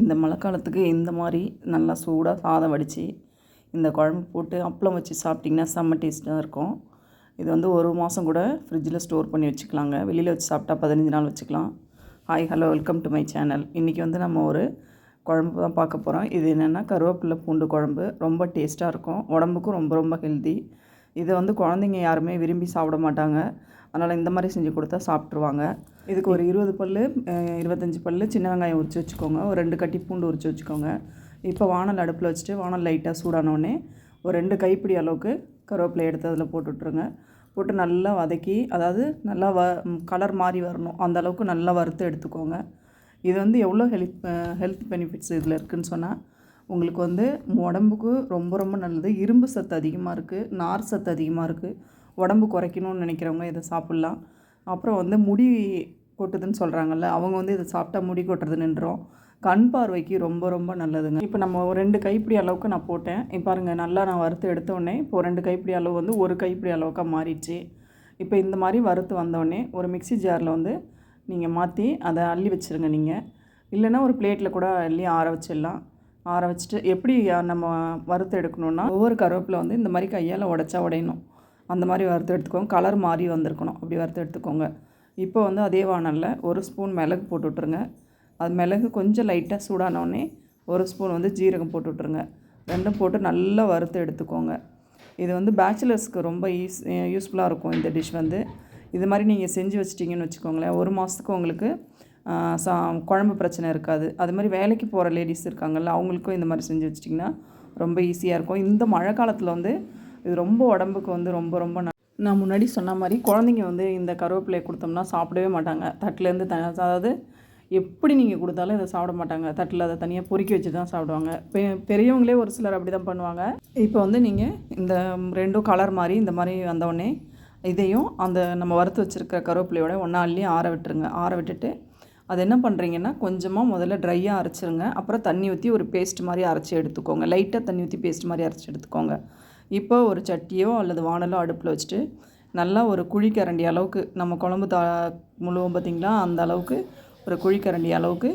இந்த மழை காலத்துக்கு இந்த மாதிரி நல்லா சூடாக சாதம் வடித்து இந்த குழம்பு போட்டு அப்பளம் வச்சு சாப்பிட்டிங்கன்னா செம்ம டேஸ்ட்டாக இருக்கும். இது வந்து ஒரு மாதம் கூட ஃப்ரிட்ஜில் ஸ்டோர் பண்ணி வச்சுக்கலாங்க. வெளியில் வச்சு சாப்பிட்டா பதினஞ்சு நாள் வச்சுக்கலாம். Hi hello welcome to my channel இன்றைக்கி வந்து நம்ம ஒரு குழம்பு தான் பார்க்க போகிறோம் இது என்னென்னா கருவேப்பிலை பூண்டு குழம்பு. ரொம்ப டேஸ்ட்டாக இருக்கும். உடம்புக்கும் ரொம்ப ரொம்ப ஹெல்தி இதை வந்து குழந்தைங்க யாருமே விரும்பி சாப்பிட மாட்டாங்க. அதனால் இந்த மாதிரி செஞ்சு கொடுத்தா சாப்பிட்ருவாங்க இதுக்கு ஒரு இருபது பல் இருபத்தஞ்சி பல் சின்ன வெங்காயம் உரித்து வச்சுக்கோங்க. ஒரு ரெண்டு கட்டி பூண்டு உரித்து வச்சுக்கோங்க. இப்போ வானல் அடுப்பில் வச்சுட்டு வானல் லைட்டாக சூடானோடனே ஒரு ரெண்டு கைப்பிடி அளவுக்கு கருவேப்பிலை எடுத்து அதில் போட்டு விட்ருங்க போட்டு நல்லா வதக்கி அதாவது நல்லா வ கலர் மாறி வரணும். அந்த அளவுக்கு நல்லா வறுத்து எடுத்துக்கோங்க. இது வந்து எவ்வளோ ஹெல்த் ஹெல்த் பெனிஃபிட்ஸ் இதில் இருக்குதுன்னு சொன்னால் உங்களுக்கு வந்து உடம்புக்கு ரொம்ப ரொம்ப நல்லது. இரும்பு சத்து அதிகமாக இருக்குது நார் சத்து அதிகமாக இருக்குது உடம்பு குறைக்கணும்னு நினைக்கிறவங்க இதை சாப்பிட்லாம். அப்புறம் வந்து முடி கொட்டுதுன்னு சொல்கிறாங்கல்ல அவங்க வந்து இதை சாப்பிட்டா முடி கொட்டுறது நின்றோம். கண் பார்வைக்கு ரொம்ப ரொம்ப நல்லதுங்க. இப்போ நம்ம ஒரு ரெண்டு கைப்பிடி அளவுக்கு நான் போட்டேன். இப்போ பாருங்கள் நல்லா நான் வறுத்து எடுத்தோடனே இப்போ ரெண்டு கைப்பிடி அளவு வந்து ஒரு கைப்பிடி அளவுக்காக மாறிடுச்சு. இப்போ இந்த மாதிரி வறுத்து வந்தோடனே ஒரு மிக்சி ஜாரில் வந்து நீங்கள் மாற்றி அதை அள்ளி வச்சுருங்க நீங்கள் இல்லைன்னா ஒரு பிளேட்டில் கூட அள்ளி ஆற வச்சிடலாம். ஆற வச்சுட்டு எப்படி நம்ம வறுத்து எடுக்கணுன்னா ஒவ்வொரு கருவேப்பிலை வந்து இந்த மாதிரி கையால் உடச்சா உடையணும். அந்த மாதிரி வறுத்து எடுத்துக்கோங்க. கலர் மாறி வந்திருக்கணும். அப்படி வறுத்து எடுத்துக்கோங்க. இப்போ வந்து அதே வானலில் ஒரு ஸ்பூன் மிளகு போட்டு விட்ருங்க அது மிளகு கொஞ்சம் லைட்டாக சூடானோடனே ஒரு ஸ்பூன் வந்து ஜீரகம் போட்டு விட்ருங்க ரெண்டும் போட்டு நல்லா வறுத்து எடுத்துக்கோங்க. இது வந்து பேச்சுலர்ஸ்க்கு ரொம்ப யூஸ் யூஸ்ஃபுல்லாக இருக்கும் இந்த டிஷ் வந்து. இது மாதிரி நீங்கள் செஞ்சு வச்சிட்டிங்கன்னு வச்சுக்கோங்களேன். ஒரு மாதத்துக்கு உங்களுக்கு சா குழம்பு பிரச்சனை இருக்காது. அது மாதிரி வேலைக்கு போகிற லேடிஸ் இருக்காங்கல்ல அவங்களுக்கும் இந்த மாதிரி செஞ்சு வச்சிட்டிங்கன்னா ரொம்ப ஈஸியாக இருக்கும். இந்த மழை காலத்தில் வந்து இது ரொம்ப உடம்புக்கு வந்து ரொம்ப ரொம்ப நான் முன்னாடி சொன்ன மாதிரி குழந்தைங்க வந்து இந்த கருவேப்பிலையை கொடுத்தோம்னா சாப்பிடவே மாட்டாங்க. தட்டிலேருந்து த அதாவது எப்படி நீங்கள் கொடுத்தாலும் இதை சாப்பிட மாட்டாங்க. தட்டில் அதை தனியாக பொறுக்கி வச்சு தான் சாப்பிடுவாங்க. பெ பெரியவங்களே ஒரு சிலர் அப்படி தான் பண்ணுவாங்க. இப்போ வந்து நீங்கள் இந்த ரெண்டும் கலர் மாதிரி இந்த மாதிரி வந்தோடனே இதையும் அந்த நம்ம வறுத்து வச்சுருக்க கருவேப்பிலையோட ஒன்றா அள்ளி ஆற விட்டுருங்க. ஆற விட்டுட்டு அது என்ன பண்ணுறீங்கன்னா கொஞ்சமாக முதல்ல ட்ரையாக அரைச்சிருங்க. அப்புறம் தண்ணி ஊற்றி ஒரு பேஸ்ட் மாதிரி அரைச்சி எடுத்துக்கோங்க. லைட்டாக தண்ணி ஊற்றி பேஸ்ட் மாதிரி அரைச்சி எடுத்துக்கோங்க. இப்போ ஒரு சட்டியோ அல்லது வானலோ அடுப்பில் வச்சுட்டு நல்லா ஒரு குழிக்கரண்டி அளவுக்கு நம்ம குழம்பு தா முழுவோம் பார்த்திங்களா அந்த அளவுக்கு ஒரு குழிக்கரண்டி அளவுக்கு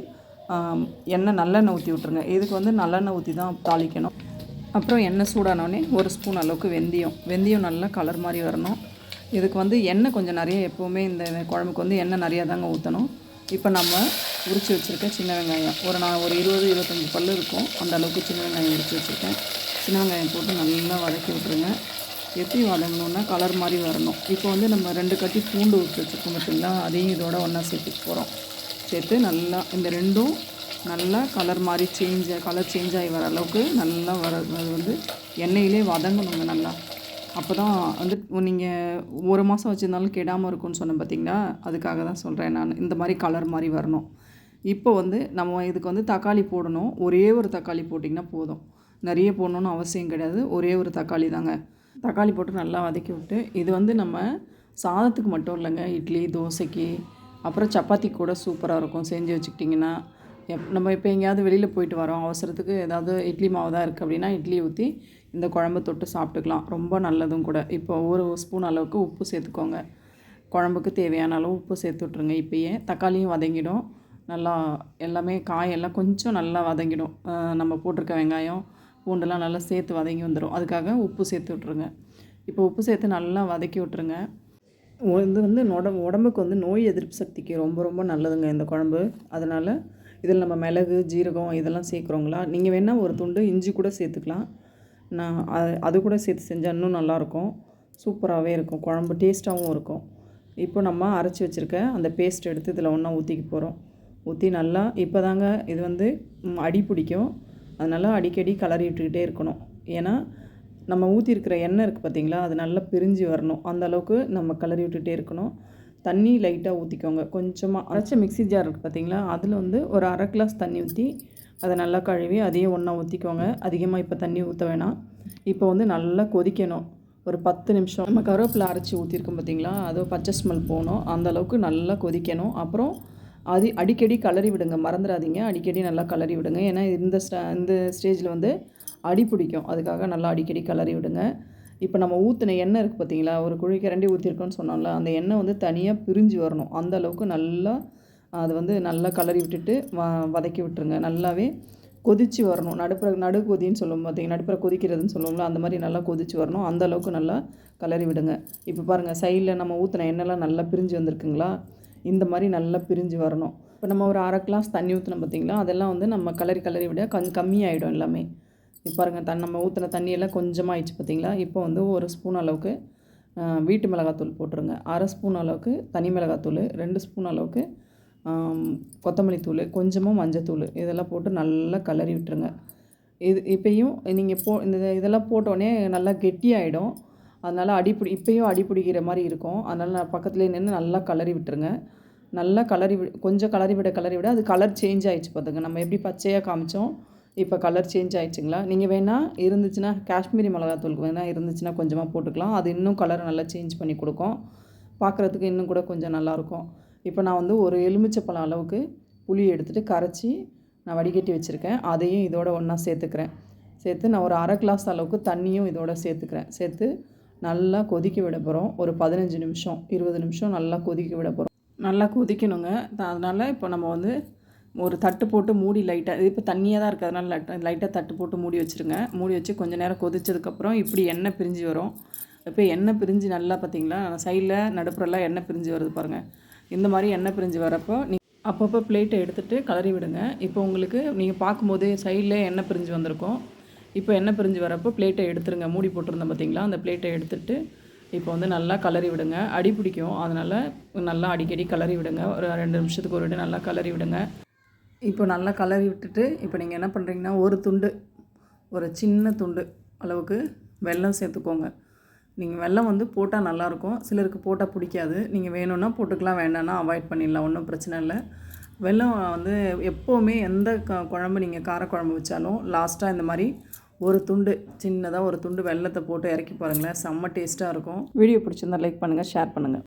எண்ணெய் நல்லெண்ணெய் ஊற்றி விட்ருங்க இதுக்கு வந்து நல்லெண்ணெய் ஊற்றி தான் தாளிக்கணும். அப்புறம் எண்ணெய் சூடானோடனே ஒரு ஸ்பூன் அளவுக்கு வெந்தயம். வெந்தயம் நல்லா கலர் மாதிரி வரணும். இதுக்கு வந்து எண்ணெய் கொஞ்சம் நிறைய எப்போவுமே இந்த குழம்புக்கு வந்து எண்ணெய் நிறையா தாங்க ஊற்றணும் இப்போ நம்ம உரித்து வச்சுருக்க சின்ன வெங்காயம். ஒரு நான் ஒரு இருபது இருபத்தஞ்சி பல் இருக்கும். அந்த அளவுக்கு சின்ன வெங்காயம் உரித்து வச்சுருக்கேன். சின்ன வெங்காயம் போட்டு நல்லா வதக்கி விட்ருங்க எப்படி வதங்கணுன்னா கலர் மாதிரி வரணும். இப்போ வந்து நம்ம ரெண்டு கட்டி பூண்டு ஊற்றி வச்சுருக்கோம் பார்த்தீங்களா? அதையும் இதோட ஒன்றா சேர்த்துக்க போகிறோம் சேர்த்து நல்லா இந்த ரெண்டும் நல்லா கலர் மாதிரி சேஞ்ச் கலர் சேஞ்ச் ஆகி வர அளவுக்கு நல்லா வர அது வந்து எண்ணெயிலே வதங்கணுங்க நல்லா. அப்போ தான் வந்து நீங்கள் ஒரு மாதம் வச்சுருந்தாலும் கெடாமல் இருக்கும்னு சொன்னேன் பார்த்தீங்களா அதுக்காக தான் சொல்கிறேன் நான். இந்த மாதிரி கலர் மாதிரி வரணும். இப்போ வந்து நம்ம இதுக்கு வந்து தக்காளி போடணும். ஒரே ஒரு தக்காளி போட்டிங்கன்னா போதும். நிறைய போடணுன்னு அவசியம் கிடையாது. ஒரே ஒரு தக்காளி தாங்க. தக்காளி போட்டு நல்லா வதக்கி விட்டு இது வந்து நம்ம சாதத்துக்கு மட்டும் இல்லைங்க. இட்லி தோசைக்கு அப்புறம் சப்பாத்தி கூட சூப்பராக இருக்கும். செஞ்சு வச்சுக்கிட்டிங்கன்னா எப் நம்ம இப்போ எங்கேயாவது வெளியில் போயிட்டு வரோம். அவசரத்துக்கு ஏதாவது இட்லி மாவு தான் இருக்குது அப்படின்னா இட்லி ஊற்றி இந்த குழம்பு தொட்டு சாப்பிட்டுக்கலாம். ரொம்ப நல்லதும் கூட. இப்போ ஒரு ஸ்பூன் அளவுக்கு உப்பு சேர்த்துக்கோங்க. குழம்புக்கு தேவையான அளவு உப்பு சேர்த்து விட்ருங்க இப்போயே தக்காளியும் வதங்கிடும். நல்லா எல்லாமே காயெல்லாம் கொஞ்சம் நல்லா வதங்கிடும். நம்ம போட்டிருக்க வெங்காயம் பூண்டெல்லாம் நல்லா சேர்த்து வதங்கி வந்துடும் அதுக்காக உப்பு சேர்த்து விட்ருங்க இப்போ உப்பு சேர்த்து நல்லா வதக்கி விட்ருங்க இது வந்து உடம்பு உடம்புக்கு வந்து நோய் எதிர்ப்பு சக்திக்கு ரொம்ப ரொம்ப நல்லதுங்க இந்த குழம்பு. அதனால் இதில் நம்ம மிளகு ஜீரகம் இதெல்லாம் சேர்க்குறோங்களா? நீங்கள் வேணால் ஒரு துண்டு இஞ்சி கூட சேர்த்துக்கலாம். நான் அது அது கூட சேர்த்து செஞ்சால் இன்னும் நல்லாயிருக்கும். சூப்பராகவே இருக்கும். குழம்பு டேஸ்ட்டாகவும் இருக்கும். இப்போ நம்ம அரைச்சி வச்சுருக்க அந்த பேஸ்ட் எடுத்து இதில் ஒன்றா ஊற்றிக்க போகிறோம் ஊற்றி நல்லா இப்போ தாங்க இது வந்து அடி பிடிக்கும். அதனால் அடிக்கடி கலரி விட்டுக்கிட்டே இருக்கணும். ஏன்னா நம்ம ஊற்றிருக்கிற எண்ணெய் இருக்குது பார்த்திங்களா? அது நல்லா பிரிஞ்சு வரணும். அந்த அளவுக்கு நம்ம கலரி விட்டுகிட்டே இருக்கணும். தண்ணி லைட்டாக ஊற்றிக்கோங்க கொஞ்சமாக அரைச்ச மிக்சி ஜார் இருக்குது பார்த்திங்களா அதில் வந்து ஒரு அரை கிளாஸ் தண்ணி ஊற்றி அதை நல்லா கழுவி அதையும் ஒன்றா ஊற்றிக்கோங்க அதிகமாக இப்போ தண்ணி ஊற்ற வேணாம். இப்போ வந்து நல்லா கொதிக்கணும். ஒரு பத்து நிமிஷம். நம்ம கருவேப்பிலை அரைச்சி ஊற்றிருக்கோம் பார்த்தீங்களா அது பச்சை ஸ்மெல் போகணும். அந்தளவுக்கு நல்லா கொதிக்கணும். அப்புறம் அது அடிக்கடி கலரி விடுங்க. மறந்துடாதீங்க. அடிக்கடி நல்லா கலரி விடுங்க. ஏன்னா இந்த ஸ்டா இந்த ஸ்டேஜில் வந்து அடி பிடிக்கும். அதுக்காக நல்லா அடிக்கடி கலரி விடுங்க. இப்போ நம்ம ஊற்றின எண்ணெய் இருக்குது பார்த்தீங்களா? ஒரு குழி கரண்டி ஊற்றிருக்கோன்னு சொன்னோம்ல அந்த எண்ணெய் வந்து தனியாக பிரிஞ்சு வரணும். அந்த அளவுக்கு நல்லா அது வந்து நல்லா கலரி விட்டுட்டு வ வதக்கி விட்டுருங்க. நல்லாவே கொதித்து வரணும். நடுப்புற நடு கொதின்னு சொல்லுவோம் பார்த்தீங்க நடுப்புற கொதிக்கிறதுன்னு சொல்லுவோம்ல அந்த மாதிரி நல்லா கொதித்து வரணும். அந்த அளவுக்கு நல்லா கலரி விடுங்க. இப்போ பாருங்கள் சைடில் நம்ம ஊற்றின எண்ணெய்லாம் நல்லா பிரிஞ்சு வந்திருக்குங்களா? இந்த மாதிரி நல்லா பிரிஞ்சு வரணும். இப்போ நம்ம ஒரு அரை கிளாஸ் தண்ணி ஊற்றினோம் பார்த்தீங்களா? அதெல்லாம் வந்து நம்ம கலரி கலரி விட கொஞ்சம் கம்மியாயிடும் எல்லாமே. இப்போ பாருங்கள் தன் நம்ம ஊற்றின தண்ணியெல்லாம் கொஞ்சமாக ஆயிடுச்சு பார்த்தீங்களா இப்போ வந்து ஒரு ஸ்பூன் அளவுக்கு வீட்டு மிளகாத்தூள் போட்டுருங்க. அரை ஸ்பூன் அளவுக்கு தனி மிளகாத்தூள் ரெண்டு ஸ்பூன் அளவுக்கு கொத்தமல்லி தூள் கொஞ்சமாக மஞ்சத்தூள் இதெல்லாம் போட்டு நல்லா கலரி விட்டுருங்க. இது இப்போயும் நீங்கள் போ இந்த இதெல்லாம் போட்டோடனே நல்லா கெட்டியாயிடும். அதனால் அடிப்பிடி இப்பயும் அடி பிடிக்கிற மாதிரி இருக்கும். அதனால் நான் பக்கத்துலேயே நின்று நல்லா கலரி விட்டுருங்க. நல்லா கலரி வி கொஞ்சம் கலரி விட கலரி விட அது கலர் சேஞ்ச் ஆகிடுச்சு பார்த்துங்க நம்ம எப்படி பச்சையாக காமிச்சோம் இப்போ கலர் சேஞ்ச் ஆயிடுச்சுங்களா? நீங்கள் வேணால் இருந்துச்சுன்னா காஷ்மீரி மிளகாத்தூளுக்கு வேணால் இருந்துச்சுன்னா கொஞ்சமாக போட்டுக்கலாம். அது இன்னும் கலர் நல்லா சேஞ்ச் பண்ணி கொடுக்கும். பார்க்குறதுக்கு இன்னும் கூட கொஞ்சம் நல்லாயிருக்கும் இப்போ நான் வந்து ஒரு எலுமிச்சப்பழம் அளவுக்கு புளி எடுத்துகிட்டு கரைச்சி நான் வடிகட்டி வச்சுருக்கேன். அதையும் இதோட ஒன்றா சேர்த்துக்கிறேன். சேர்த்து நான் ஒரு அரை கிளாஸ் அளவுக்கு தண்ணியும் இதோட சேர்த்துக்கிறேன். சேர்த்து நல்லா கொதிக்க விட போகிறோம் ஒரு பதினஞ்சு நிமிஷம் இருபது நிமிஷம் நல்லா கொதிக்க விட போகிறோம் நல்லா கொதிக்கணுங்க. அதனால் இப்போ நம்ம வந்து ஒரு தட்டு போட்டு மூடி லைட்டாக இது இப்போ தண்ணியாக தான் இருக்கிறதுனால அதனால் லைட்டாக லைட்டாக தட்டு போட்டு மூடி வச்சுருங்க. மூடி வச்சு கொஞ்சம் நேரம் கொதிச்சதுக்கப்புறம் இப்படி எண்ணெய் பிரிஞ்சு வரும். இப்போ எண்ணெய் பிரிஞ்சு நல்லா பார்த்தீங்களா சைடில் நடுப்புறலாம் எண்ணெய் பிரிஞ்சு வருது பாருங்கள் இந்த மாதிரி எண்ணெய் பிரிஞ்சு வரப்போ நீ அப்பப்போ பிளேட்டை எடுத்துகிட்டு கலரி விடுங்க. இப்போ உங்களுக்கு நீங்கள் பார்க்கும்போது சைடில் எண்ணெய் பிரிஞ்சு வந்திருக்கும். இப்போ எண்ணெய் பிரிஞ்சு வரப்போ பிளேட்டை எடுத்துருங்க. மூடி போட்டிருந்தோம் பார்த்தீங்களா அந்த பிளேட்டை எடுத்துகிட்டு இப்போ வந்து நல்லா கலரி விடுங்க. அடி பிடிக்கும். அதனால் நல்லா அடிக்கடி கலரி விடுங்க. ஒரு ரெண்டு நிமிஷத்துக்கு ஒரு வாட்டி நல்லா கலரி விடுங்க. இப்போ நல்லா கலரி விட்டுட்டு இப்போ நீங்கள் என்ன பண்ணுறீங்கன்னா ஒரு துண்டு ஒரு சின்ன துண்டு அளவுக்கு வெல்லம் சேர்த்துக்கோங்க. நீங்கள் வெல்லம் வந்து போட்டால் நல்லாயிருக்கும். சிலருக்கு போட்டால் பிடிக்காது. நீங்கள் வேணும்னா போட்டுக்கலாம் வேண்டாம்னா அவாய்ட் பண்ணிடலாம். ஒன்றும் பிரச்சனை இல்லை. வெல்லம் வந்து எப்போவுமே எந்த க குழம்பு நீங்கள் காரக்குழம்பு வச்சாலும் லாஸ்ட்டாக இந்த மாதிரி ஒரு துண்டு சின்னதாக ஒரு துண்டு வெல்லத்தை போட்டு இறக்கி பாருங்களேன். செம்ம டேஸ்ட்டாக இருக்கும். வீடியோ பிடிச்சிருந்தா லைக் பண்ணுங்கள் ஷேர் பண்ணுங்கள்